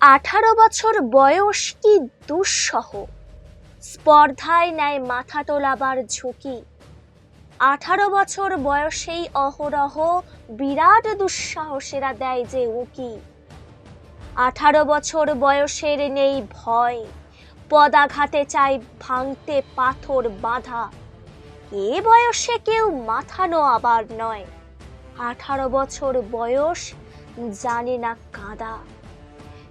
আঠারো বছর বয়স কি দুঃসহ? স্পর্ধায় নেয় মাথা তোলাবার ঝুঁকি। আঠারো বছর বয়সেই অহরহ বিরাট দুঃসাহসেরা দেয় যে উকি। আঠারো বছর বয়সের নেই ভয়। পদাঘাতে চাই ভাঙতে পাথর বাঁধা। এ বয়সে কেউ মাথানো আবার নয়। আঠারো বছর বয়স জানে না কাদা।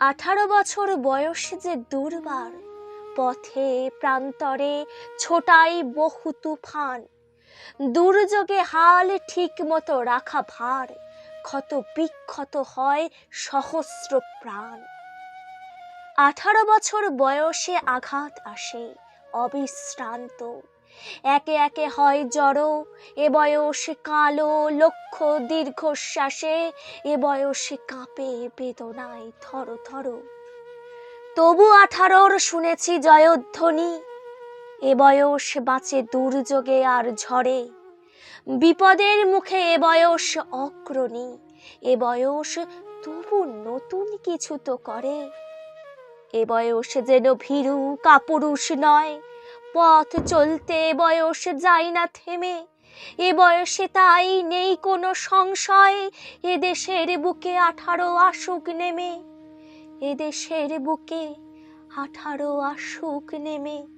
আঠারো বছর বয়সে যে দুর্বার, পথে, প্রান্তরে ছোটাই বহু তুফান। দুর্যোগে হাল ঠিক মতো রাখা ভার, ক্ষত বিক্ষত হয় সহস্র প্রাণ। আঠারো বছর বয়সে আঘাত আসে, অবিশ্রান্ত। একে একে হয় জড়ো, এ বয়স কালো লক্ষ দীর্ঘশ্বাসে, এ বয়সে কাঁপে বেদনায় থর থর। তবু আঠারোর শুনেছি জয়ধ্বনি, এ বয়স বাঁচে দুর্যোগে আর ঝড়ে। বিপদের মুখে এ বয়স অগ্রণী, এ বয়স তবু নতুন কিছু তো করে। এ বয়স যেন ভীরু কাপুরুষ নয় পথ চলতে বয়স যায় না থেমে। এ বয়সে তাই নেই কোনো সংশয়। এ দেশের বুকে আঠারো আসুক নেমে। এ দেশের বুকে আঠারো আসুক নেমে।